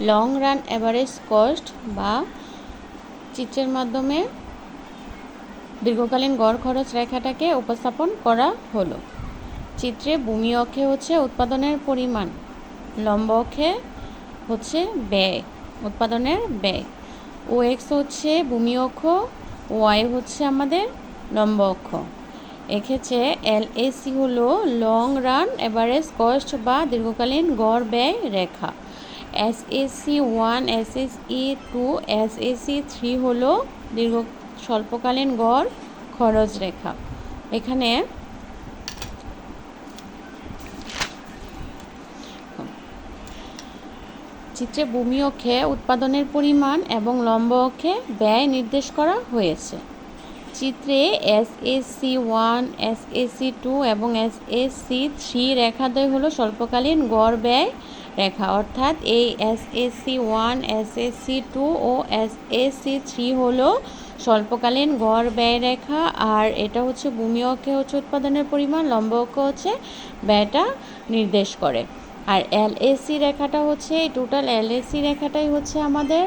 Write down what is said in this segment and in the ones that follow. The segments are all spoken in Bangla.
লং রান অ্যাভারেজ কস্ট বা চিত্রের মাধ্যমে দীর্ঘকালীন গড় খরচ রেখাটাকে উপস্থাপন করা হলো। চিত্রে ভূমি অক্ষে হচ্ছে উৎপাদনের পরিমাণ, লম্ব অক্ষে হচ্ছে ব্যয়, উৎপাদনের ব্যয়। ও এক্স হচ্ছে ভূমি অক্ষ ওয়াই হচ্ছে আমাদের লম্ব অক্ষ। এক্ষেত্রে এল এসি হলো লং রান এভারেজ কস্ট বা দীর্ঘকালীন গড় ব্যয় রেখা। S AC one, S S E two, S AC three হলো দীর্ঘ স্বল্পকালীন গড় খরচ রেখা। এখানে চিত্রে ভূমি অক্ষে উৎপাদনের পরিমাণ এবং লম্ব অক্ষে ব্যয় নির্দেশ করা হয়েছে। চিত্রে S S C one, S S C two এবং এস এস সি থ্রি রেখাদ্বয় হলো স্বল্পকালীন গড় ব্যয় রেখা অর্থাৎ এই S S C one S S C two ও এস এস সি থ্রি হলো স্বল্পকালীন গড় ব্যয় রেখা। আর এটা হচ্ছে ভূমি অক্ষে হচ্ছে উৎপাদনের পরিমাণ, লম্ব অক্ষ হচ্ছে ব্যয়টা নির্দেশ করে। আর এলএসি রেখাটা হচ্ছে, এই টোটাল এলএসি রেখাটাই হচ্ছে আমাদের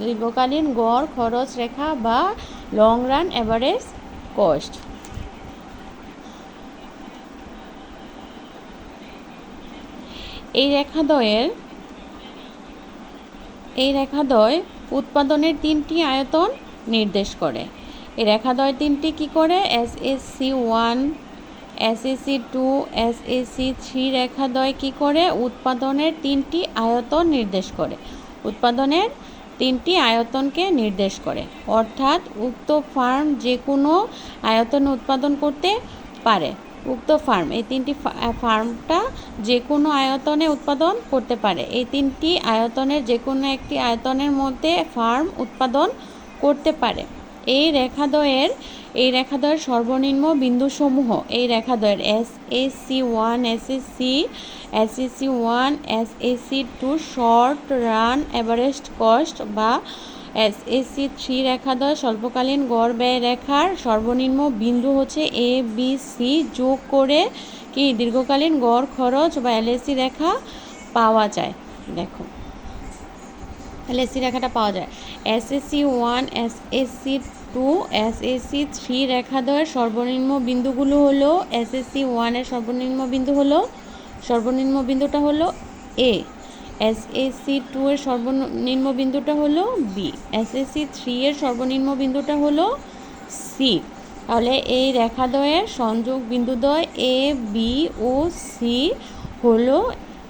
দীর্ঘকালীন গড় খরচ রেখা বা লং রান অ্যাভারেজ কস্ট এই রেখাদ্বয়ের, এই রেখাদ্বয় উৎপাদনের তিনটি আয়তন নির্দেশ করে। এই রেখাদ্বয় তিনটি কি করে? S S C one S S C two S S C three রেখাদ্বয় কী করে? উৎপাদনের তিনটি আয়তন নির্দেশ করে। উৎপাদনের তিনটি আয়তনকে নির্দেশ করে। অর্থাৎ উক্ত ফার্ম যে কোনো আয়তন উৎপাদন করতে পারে। উক্ত ফার্ম এই তিনটি ফার্মটা যে কোনো আয়তনে উৎপাদন করতে পারে। এই তিনটি আয়তনের যে কোনো একটি আয়তনের মধ্যে ফার্ম উৎপাদন করতে পারে। এই রেখাদ্বয়ের এই রেখাদ্বয়ের সর্বনিম্ন বিন্দুসমূহ, এই রেখাদ্বয়ের S S C one S S C S S C one S S C two short run average cost বা এস এস সি থ্রি রেখাদ্বয় স্বল্পকালীন গড় ব্যয় রেখার সর্বনিম্ন বিন্দু হচ্ছে এ বি সি যোগ করে কি দীর্ঘকালীন গড় খরচ বা এলএসি রেখা পাওয়া যায়? দেখো। এলএসি রেখাটা পাওয়া যায়। S S C one S S C two SSC three রেখাদ্বয়ের সর্বনিম্ন বিন্দুগুলো হলো এস এসএসসি ওয়ানের সর্বনিম্ন বিন্দু হলো, সর্বনিম্ন বিন্দুটা হলো এ এসএসসি টু এর সর্বনিম্ন বিন্দুটা হলো বি এসএসসি থ্রি এর সর্বনিম্ন বিন্দুটা হলো সি তাহলে এই রেখাদ্বয়ের সংযোগ বিন্দুদ্বয় এ বি ও সি হলো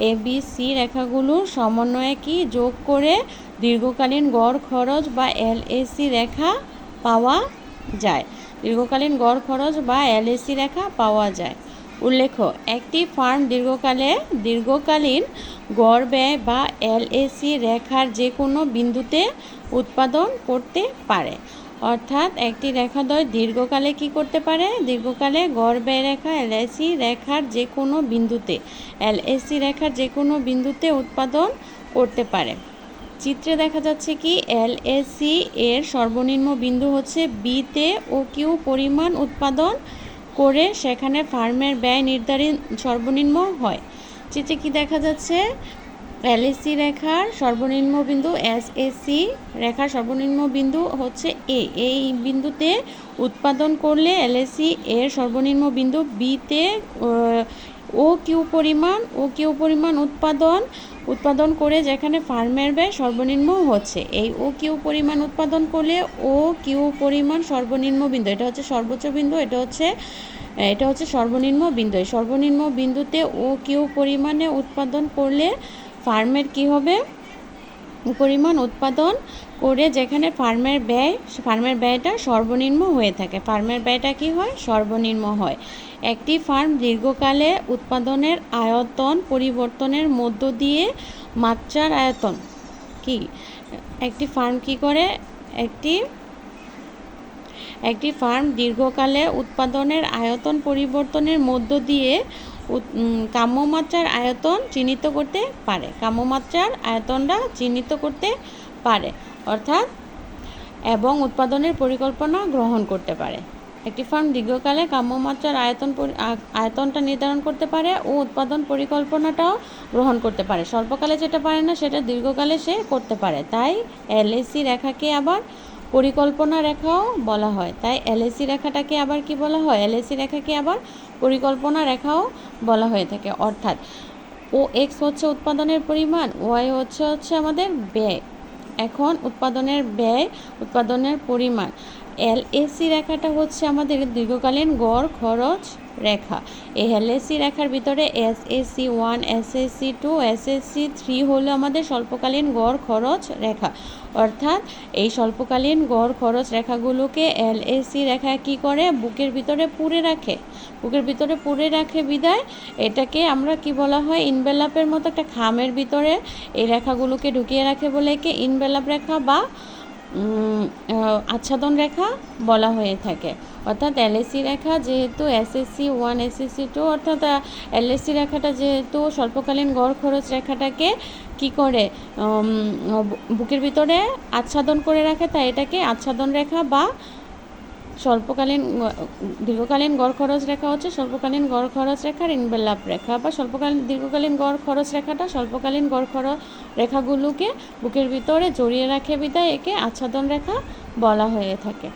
এ বি সি রেখাগুলোর সমন্বয়ে কি যোগ করে দীর্ঘকালীন গড় খরচ বা এলএসি রেখা পাওয়া যায়? দীর্ঘকালীন গড় খরচ বা এলএসি রেখা পাওয়া যায়। উল্লেখ্য, একটি ফার্ম দীর্ঘকালে, দীর্ঘকালীন গড় ব্যয় বা এলএসি রেখার যে কোনো বিন্দুতে উৎপাদন করতে পারে। অর্থাৎ, একটি রেখাদ্বয় দীর্ঘকালে কি করতে পারে? দীর্ঘকালে গড় ব্যয় রেখা, এলএসি রেখার যে কোনো বিন্দুতে, এলএসি রেখার যে কোনো বিন্দুতে উৎপাদন করতে পারে। চিত্রে দেখা যাচ্ছে কি এল সি এর সর্বনিম্ন বিন্দু হচ্ছে বিতে ও কিউ পরিমাণ উৎপাদন করে সেখানে ফার্মের ব্যয় নির্ধারিত সর্বনিম্ন হয়। চিত্রে কি দেখা যাচ্ছে? এলএসি রেখার সর্বনিম্ন বিন্দু এস এসি রেখার সর্বনিম্ন বিন্দু হচ্ছে এ এই বিন্দুতে উৎপাদন করলে এলএসি এর সর্বনিম্ন বিন্দু বিতে ও কিউ পরিমাণ, ও কিউ পরিমাণ উৎপাদন উৎপাদন করে যেখানে ফার্মের ব্যয় সর্বনিম্ন হচ্ছে। এই ও কিউ পরিমাণ উৎপাদন করলে ও কিউ পরিমাণ সর্বনিম্ন বিন্দু, এটা হচ্ছে সর্বোচ্চ বিন্দু, এটা হচ্ছে এটা হচ্ছে সর্বনিম্ন বিন্দু। এই সর্বনিম্ন বিন্দুতে ও কিউ পরিমাণে উৎপাদন করলে ফার্মের কি হবে? পরিমাণ উৎপাদন করে যেখানে ফার্মের ব্যয়, ফার্মের ব্যয়টা সর্বনিম্ন হয়ে থাকে। ফার্মের ব্যয়টা কি হয়? সর্বনিম্ন হয়। একটি ফার্ম দীর্ঘকালে উৎপাদনের আয়তন পরিবর্তনের মধ্য দিয়ে মাত্রার আয়তন কি? একটি ফার্ম কি করে? একটি একটি ফার্ম দীর্ঘকালে উৎপাদনের আয়তন পরিবর্তনের মধ্য দিয়ে কাম্যমাত্রার আয়তন চিহ্নিত করতে পারে। কাম্যমাত্রার আয়তনটা চিহ্নিত করতে পারে। অর্থাৎ, এবং উৎপাদনের পরিকল্পনা গ্রহণ করতে পারে। একটি ফার্ম দীর্ঘকালে কাম্যমাত্রার আয়তন আয়তনটা নির্ধারণ করতে পারে ও উৎপাদন পরিকল্পনাটাও গ্রহণ করতে পারে। স্বল্পকালে যেটা পারে না, সেটা দীর্ঘকালে সে করতে পারে। তাই এলএসি রেখাকে আবার পরিকল্পনা রেখাও বলা হয়। তাই এলএসি রেখাটাকে আবার কি বলা হয়? এলএসি রেখাকে আবার পরিকল্পনা রেখাও বলা হয়ে থাকে। অর্থাৎ, ও এক্স হচ্ছে উৎপাদনের পরিমাণ, ওয়াই হচ্ছে হচ্ছে আমাদের ব্যয়। এখন উৎপাদনের ব্যয় উৎপাদনের পরিমাণ। এলএসি রেখাটা হচ্ছে আমাদের দীর্ঘকালীন গড় খরচ রেখা। এই এলএসি রেখার ভিতরে S AC one S AC two S AC three হলো আমাদের স্বল্পকালীন গড় খরচ রেখা। অর্থাৎ এই স্বল্পকালীন গড় খরচ রেখাগুলোকে এলএসি রেখা কি করে? বুকের ভিতরে পুরে রাখে। বুকের ভিতরে পুরে রাখে বিদায়। এটাকে আমরা কি বলা হয়? ইনভেলাপের মতো একটা খামের ভিতরে এই রেখাগুলোকে ঢুকিয়ে রাখে বলে একে ইনভেলাপ রেখা বা আচ্ছাদন রেখা বলা হয়ে থাকে। অর্থাৎ এলএসি রেখা যেহেতু এসএসসি ওয়ান, এসএসসি টু, অর্থাৎ এলএসি রেখাটা যেহেতু স্বল্পকালীন গড় খরচ রেখাটাকে কি করে বুকের ভিতরে আচ্ছাদন করে রাখে, তাই এটাকে আচ্ছাদন রেখা বা স্বল্পকালীন দীর্ঘকালীন গড় খরচ রেখা হচ্ছে স্বল্পকালীন গড় খরচ রেখার ইনভেলাপ রেখা বা স্বল্পকালীন দীর্ঘকালীন গড় খরচ রেখাটা স্বল্পকালীন গড় খরচ রেখাগুলোকে বুকের ভিতরে জড়িয়ে রাখে বিদায় একে আচ্ছাদন রেখা বলা হয়ে থাকে।